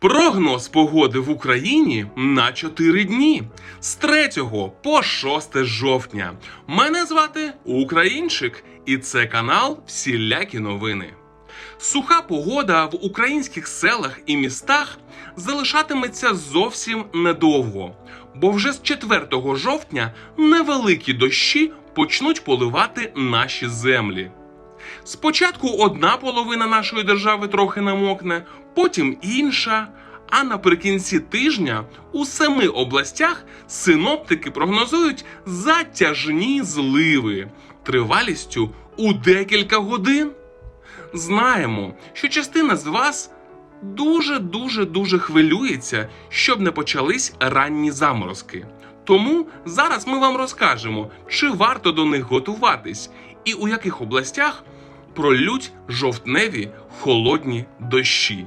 Прогноз погоди в Україні на 4 дні з 3 по 6 жовтня. Мене звати Українчик, і це канал Всілякі новини. Суха погода в українських селах і містах залишатиметься зовсім недовго, бо вже з 4 жовтня невеликі дощі почнуть поливати наші землі. Спочатку одна половина нашої держави трохи намокне, потім інша. А наприкінці тижня у семи областях синоптики прогнозують затяжні зливи тривалістю у декілька годин. Знаємо, що частина з вас дуже дуже дуже хвилюється, щоб не почались ранні заморозки. Тому зараз ми вам розкажемо, чи варто до них готуватись, і у яких областях пролють жовтневі холодні дощі.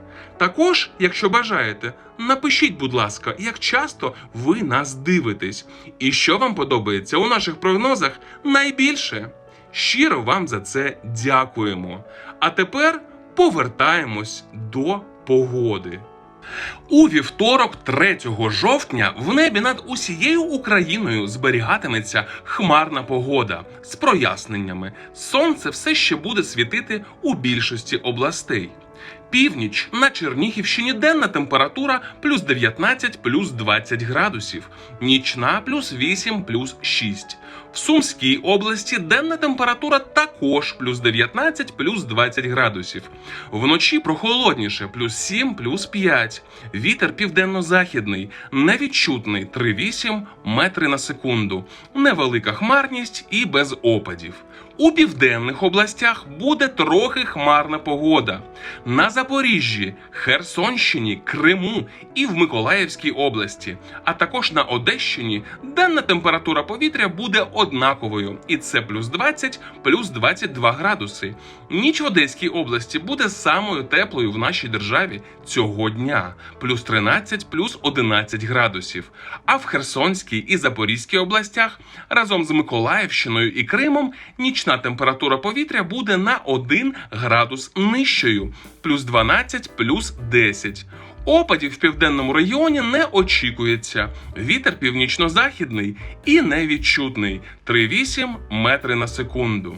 Також, якщо бажаєте, напишіть, будь ласка, як часто ви нас дивитесь, і що вам подобається у наших прогнозах найбільше. Щиро вам за це дякуємо. А тепер повертаємось до погоди. У вівторок, 3 жовтня, в небі над усією Україною зберігатиметься хмарна погода з проясненнями. Сонце все ще буде світити у більшості областей. Північ на Чернігівщині денна температура плюс 19 плюс 20 градусів, нічна плюс 8 плюс 6. В Сумській області денна температура також плюс 19 плюс 20 градусів. Вночі прохолодніше плюс 7 плюс 5. Вітер південно-західний, невідчутний 3,8 метри на секунду. Невелика хмарність і без опадів. У південних областях буде трохи хмарна погода. На Запоріжжі, Херсонщині, Криму і в Миколаївській області, а також на Одещині денна температура повітря буде однаковою, і це плюс 20, плюс 22 градуси. Ніч в Одеській області буде самою теплою в нашій державі цього дня, плюс 13, плюс 11 градусів. А в Херсонській і Запорізькій областях разом з Миколаївщиною і Кримом нічна температура повітря буде на 1 градус нижчою, плюс 12, плюс 10. Опадів в південному регіоні не очікується. Вітер північно-західний і невідчутний 3,8 метри на секунду.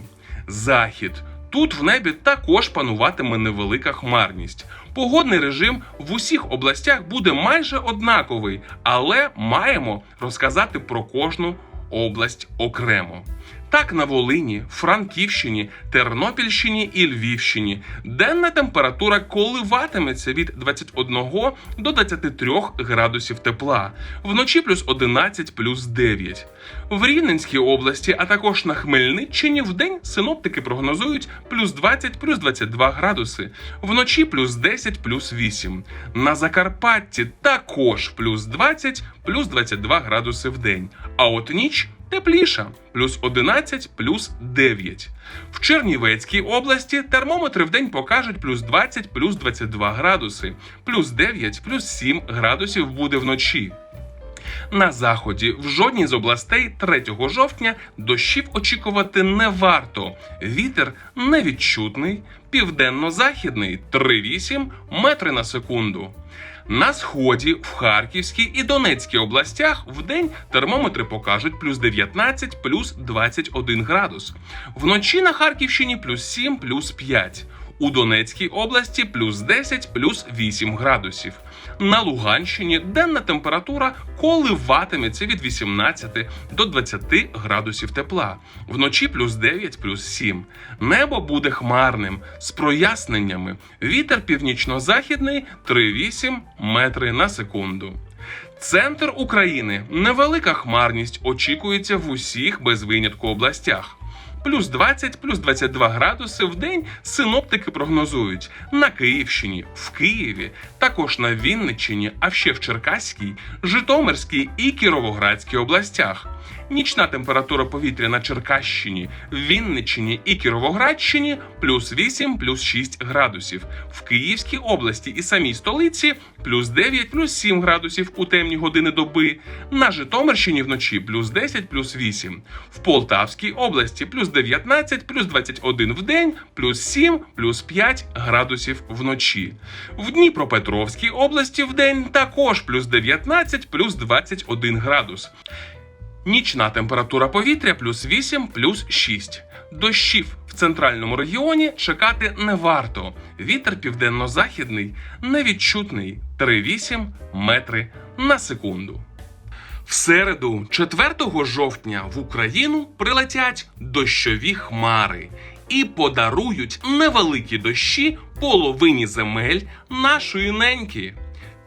Захід. Тут в небі також пануватиме невелика хмарність. Погодний режим в усіх областях буде майже однаковий, але маємо розказати про кожну область окремо. Так на Волині, Франківщині, Тернопільщині і Львівщині денна температура коливатиметься від 21 до 23 градусів тепла, вночі плюс 11 плюс 9. В Рівненській області, а також на Хмельниччині в день синоптики прогнозують плюс 20 плюс 22 градуси, вночі плюс 10 плюс 8. На Закарпатті також плюс 20 плюс 22 градуси в день. А от ніч тепліша плюс 11 плюс 9. В Чернівецькій області термометри в день покажуть плюс 20 плюс 22 градуси, плюс 9 плюс 7 градусів буде вночі. На заході в жодній з областей 3 жовтня дощів очікувати не варто. Вітер невідчутний, південно-західний 3,8 метри на секунду. На сході, в Харківській і Донецькій областях в день термометри покажуть плюс 19, плюс 21 градус. Вночі на Харківщині плюс 7, плюс 5. У Донецькій області плюс 10, плюс 8 градусів. На Луганщині денна температура коливатиметься від 18 до 20 градусів тепла. Вночі плюс 9, плюс 7. Небо буде хмарним з проясненнями. Вітер північно-західний 3,8 метри на секунду. Центр України невелика хмарність очікується в усіх без винятку областях. Плюс 20, плюс 22 градуси в день синоптики прогнозують на Київщині, в Києві, також на Вінниччині, а ще в Черкаській, Житомирській і Кіровоградській областях. Нічна температура повітря на Черкащині, Вінниччині і Кіровоградщині плюс 8, плюс 6 градусів. В Київській області і самій столиці плюс 9, плюс 7 градусів у темні години доби. На Житомирщині вночі плюс 10, плюс 8. В Полтавській області плюс 19, плюс 21 в день, плюс 7, плюс 5 градусів вночі. В Дніпропетровській області в день також плюс 19, плюс 21 градус. Нічна температура повітря плюс 8, плюс 6. Дощів в центральному регіоні чекати не варто. Вітер південно-західний невідчутний 3,8 метри на секунду. В середу, 4 жовтня, в Україну прилетять дощові хмари і подарують невеликі дощі половині земель нашої неньки.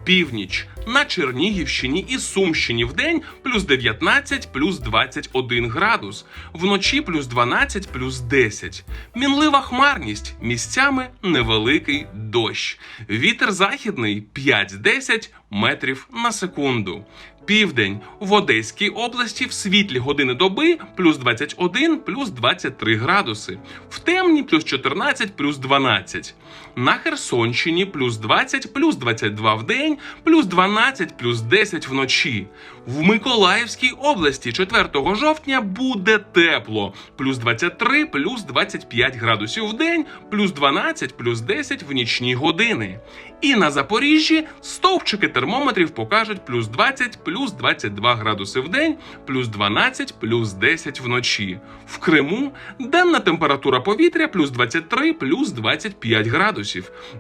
Північ на Чернігівщині і Сумщині в день плюс 19, плюс 21 градус, вночі плюс 12, плюс 10. Мінлива хмарність, місцями невеликий дощ. Вітер західний 5-10 метрів на секунду. Південь в Одеській області в світлі години доби плюс 21, плюс 23 градуси. В темні плюс 14, плюс 12. На Херсонщині плюс 20, плюс 22 в день, плюс 12, плюс 10 вночі. В Миколаївській області 4 жовтня буде тепло. Плюс 23, плюс 25 градусів в день, плюс 12, плюс 10 в нічні години. І на Запоріжжі стовпчики термометрів покажуть плюс 20, плюс 22 градуси в день, плюс 12, плюс 10 вночі. В Криму денна температура повітря плюс 23, плюс 25 градусів,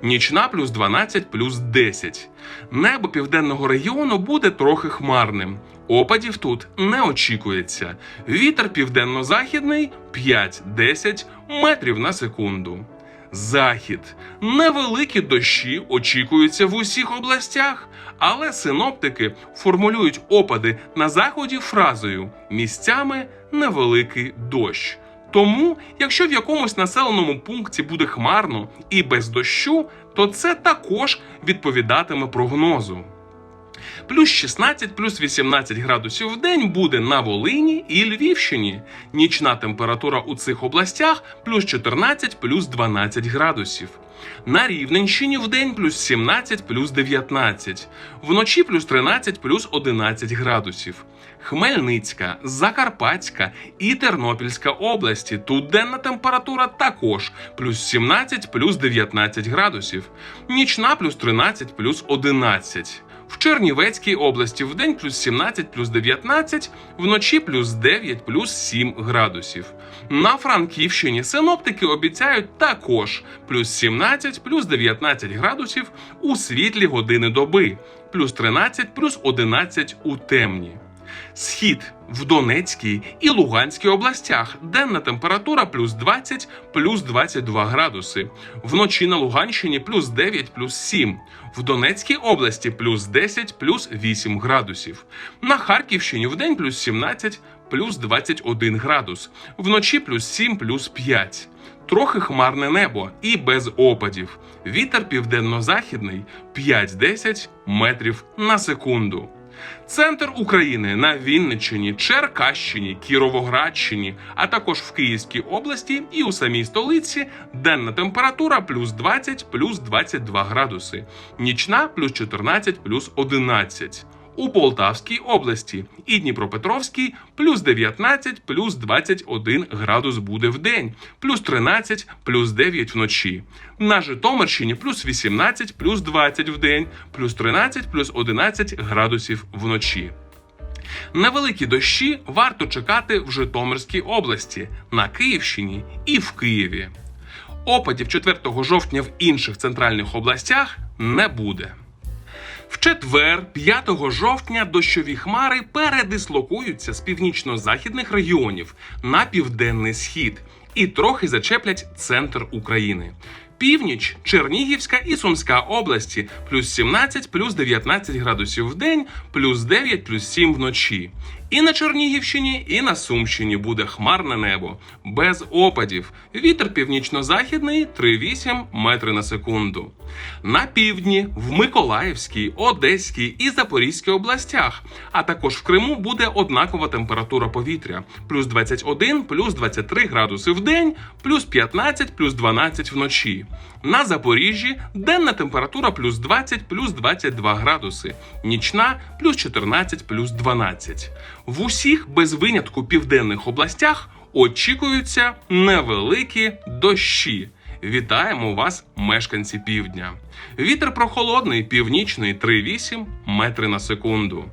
нічна плюс 12, плюс 10. Небо південного регіону буде трохи хмарним. Опадів тут не очікується. Вітер південно-західний 5-10 метрів на секунду. Захід. Невеликі дощі очікуються в усіх областях, але синоптики формулюють опади на заході фразою місцями невеликий дощ. Тому, якщо в якомусь населеному пункті буде хмарно і без дощу, то це також відповідатиме прогнозу. Плюс 16, плюс 18 градусів в день буде на Волині і Львівщині. Нічна температура у цих областях плюс 14, плюс 12 градусів. На Рівненщині в день плюс 17, плюс 19. Вночі плюс 13, плюс 11 градусів. Хмельницька, Закарпатська і Тернопільська області. Тут денна температура також плюс 17, плюс 19 градусів. Нічна плюс 13, плюс 11. В Чернівецькій області в день плюс 17, плюс 19, вночі плюс 9, плюс 7 градусів. На Франківщині синоптики обіцяють також плюс 17, плюс 19 градусів у світлі години доби, плюс 13, плюс 11 у темні. Схід в Донецькій і Луганській областях денна температура плюс 20, плюс 22 градуси. Вночі на Луганщині плюс 9, плюс 7. В Донецькій області плюс 10, плюс 8 градусів. На Харківщині в день плюс 17, плюс 21 градус. Вночі плюс 7, плюс 5. Трохи хмарне небо і без опадів. Вітер південно-західний 5-10 метрів на секунду. Центр України на Вінниччині, Черкащині, Кіровоградщині, а також в Київській області і у самій столиці денна температура плюс 20, плюс 22 градуси, нічна плюс 14, плюс 11. У Полтавській області і Дніпропетровській плюс 19, плюс 21 градус буде в день, плюс 13, плюс 9 вночі. На Житомирщині плюс 18, плюс 20 в день, плюс 13, плюс 11 градусів вночі. Невеликі дощі варто чекати в Житомирській області, на Київщині і в Києві. Опадів 4 жовтня в інших центральних областях не буде. В четвер, 5 жовтня, дощові хмари передислокуються з північно-західних регіонів на південний схід і трохи зачеплять центр України. Північ, Чернігівська і Сумська області плюс 17, плюс 19 градусів в день, плюс 9, плюс 7 вночі. І на Чернігівщині, і на Сумщині буде хмарне небо, без опадів. Вітер північно-західний 3,8 метри на секунду. На півдні, в Миколаївській, Одеській і Запорізькій областях, а також в Криму буде однакова температура повітря: плюс 21, плюс 23 градуси в день, плюс 15, плюс 12 вночі. На Запоріжжі денна температура плюс 20, плюс 22 градуси, нічна плюс 14, плюс 12. В усіх без винятку південних областях очікуються невеликі дощі. Вітаємо вас, мешканці півдня. Вітер прохолодний, північний 3,8 метри на секунду.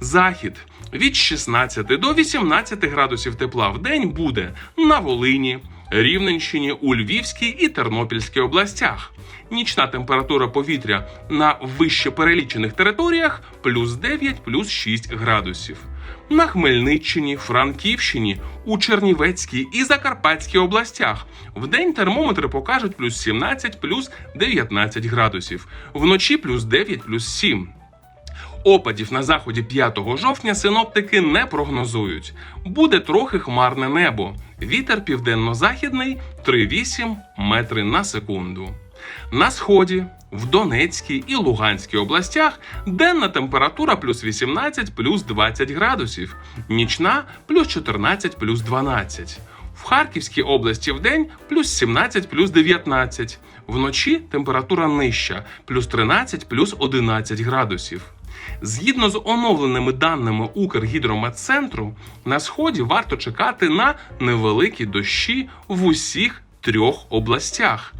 Захід від 16 до 18 градусів тепла в день буде на Волині, Рівненщині, у Львівській і Тернопільській областях. Нічна температура повітря на вище перелічених територіях плюс 9, плюс 6 градусів. На Хмельниччині, Франківщині, у Чернівецькій і Закарпатській областях вдень термометри покажуть плюс 17, плюс 19 градусів, вночі плюс 9, плюс 7. Опадів на заході 5 жовтня синоптики не прогнозують. Буде трохи хмарне небо. Вітер південно-західний 3,8 метри на секунду. На сході, в Донецькій і Луганській областях денна температура плюс 18 плюс 20 градусів, нічна плюс 14 плюс 12. В Харківській області в день плюс 17 плюс 19. Вночі температура нижча плюс 13 плюс 11 градусів. Згідно з оновленими даними Укргідрометцентру, на сході варто чекати на невеликі дощі в усіх трьох областях.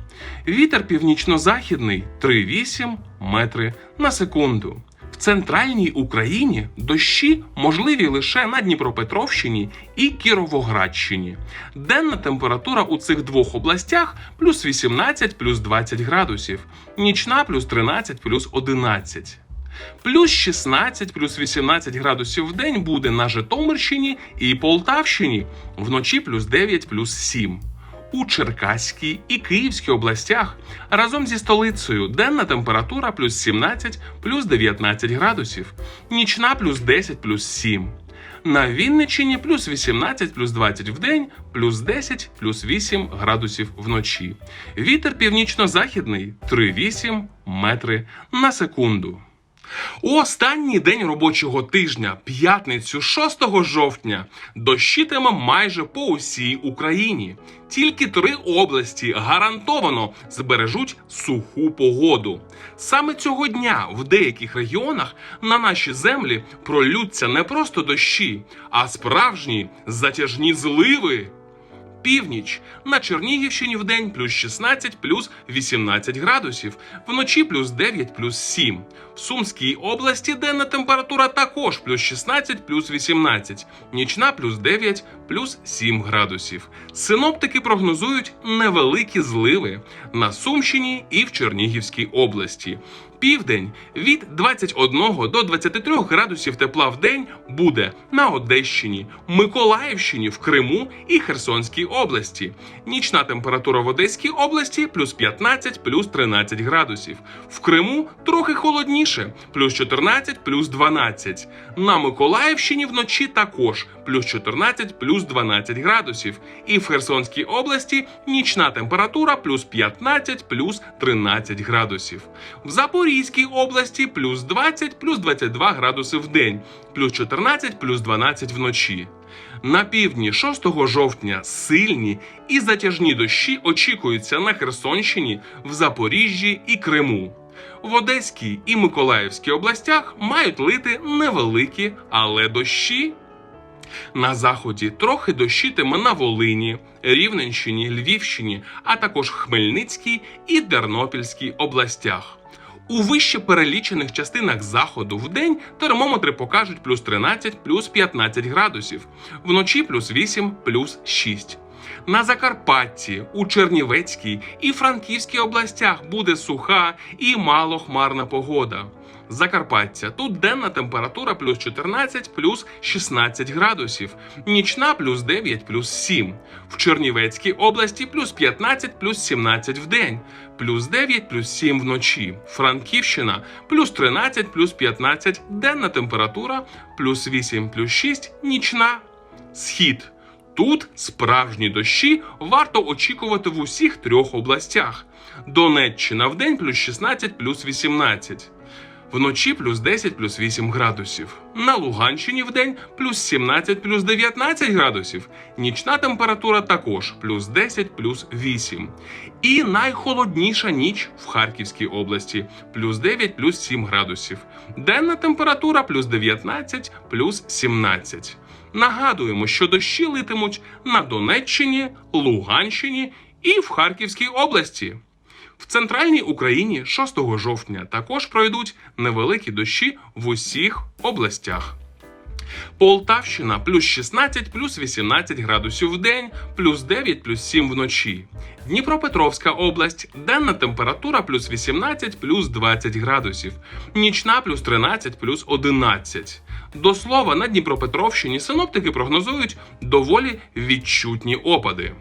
Вітер північно-західний 3,8 метри на секунду. В центральній Україні дощі можливі лише на Дніпропетровщині і Кіровоградщині. Денна температура у цих двох областях плюс 18 плюс 20 градусів, нічна плюс 13 плюс 11. Плюс 16, плюс 18 градусів в день буде на Житомирщині і Полтавщині, вночі плюс 9, плюс 7. У Черкаській і Київській областях разом зі столицею денна температура плюс 17, плюс 19 градусів, нічна плюс 10, плюс 7. На Вінниччині плюс 18, плюс 20 в день, плюс 10, плюс 8 градусів вночі. Вітер північно-західний 3,8 метри на секунду. У останній день робочого тижня, п'ятницю 6 жовтня, дощитиме майже по усій Україні. Тільки три області гарантовано збережуть суху погоду. Саме цього дня в деяких регіонах на наші землі пролються не просто дощі, а справжні затяжні зливи. Північ на Чернігівщині в день плюс 16, плюс 18 градусів, вночі плюс 9, плюс 7. В Сумській області денна температура також плюс 16, плюс 18, нічна плюс 9, плюс 7 градусів. Синоптики прогнозують невеликі зливи на Сумщині і в Чернігівській області. Південь від 21 до 23 градусів тепла в день буде на Одещині, Миколаївщині, в Криму і Херсонській області. Нічна температура в Одеській області плюс 15, плюс 13 градусів. В Криму трохи холодніше, плюс 14, плюс 12. На Миколаївщині вночі також плюс 14, плюс 12 градусів. І в Херсонській області нічна температура плюс 15, плюс 13 градусів. В Запорізькій області плюс 20, плюс 22 градуси в день, плюс 14, плюс 12 вночі. На півдні 6 жовтня сильні і затяжні дощі очікуються на Херсонщині, в Запоріжжі і Криму. В Одеській і Миколаївській областях мають лити невеликі, але дощі. На заході трохи дощитиме на Волині, Рівненщині, Львівщині, а також Хмельницькій і Тернопільській областях. У вище перелічених частинах заходу в день термометри покажуть плюс 13, плюс 15 градусів, вночі плюс 8, плюс 6. На Закарпатті, у Чернівецькій і Франківській областях буде суха і малохмарна погода. Закарпаття. Тут денна температура плюс 14, плюс 16 градусів, нічна плюс 9, плюс 7. В Чернівецькій області плюс 15, плюс 17 в день, плюс 9, плюс 7 вночі. Франківщина плюс 13, плюс 15, денна температура, плюс 8, плюс 6, нічна. Схід. Тут справжні дощі варто очікувати в усіх трьох областях. Донеччина в день плюс 16 плюс 18. Вночі плюс 10 плюс 8 градусів. На Луганщині в день плюс 17 плюс 19 градусів. Нічна температура також плюс 10 плюс 8. І найхолодніша ніч в Харківській області плюс 9 плюс 7 градусів. Денна температура плюс 19 плюс 17. Нагадуємо, що дощі литимуть на Донеччині, Луганщині і в Харківській області. В центральній Україні 6 жовтня також пройдуть невеликі дощі в усіх областях. Полтавщина плюс 16, плюс 18 градусів в день, плюс 9, плюс 7 вночі. Дніпропетровська область, денна температура плюс 18, плюс 20 градусів, нічна плюс 13, плюс 11. До слова, на Дніпропетровщині синоптики прогнозують доволі відчутні опади.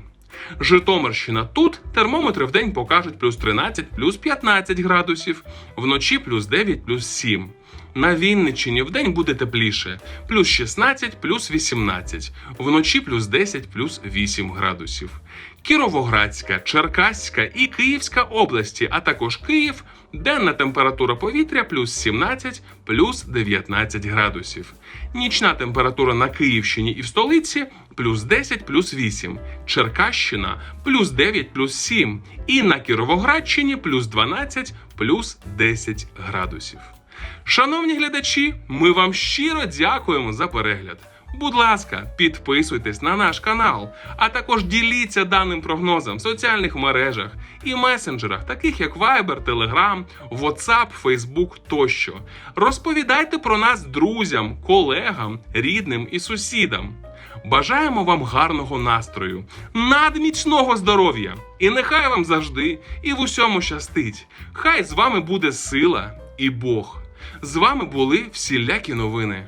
Житомирщина тут термометри в день покажуть плюс 13, плюс 15 градусів, вночі плюс 9, плюс 7. На Вінниччині в день буде тепліше плюс 16, плюс 18, вночі плюс 10, плюс 8 градусів. Кіровоградська, Черкаська і Київська області, а також Київ, денна температура повітря плюс 17, плюс 19 градусів. Нічна температура на Київщині і в столиці плюс 10, плюс 8, Черкащина плюс 9, плюс 7, і на Кіровоградщині плюс 12, плюс 10 градусів. Шановні глядачі, ми вам щиро дякуємо за перегляд. Будь ласка, підписуйтесь на наш канал, а також діліться даним прогнозом в соціальних мережах і месенджерах, таких як Viber, Telegram, WhatsApp, Facebook тощо. Розповідайте про нас друзям, колегам, рідним і сусідам. Бажаємо вам гарного настрою, надміцного здоров'я, і нехай вам завжди і в усьому щастить. Хай з вами буде сила і Бог. З вами були всілякі новини.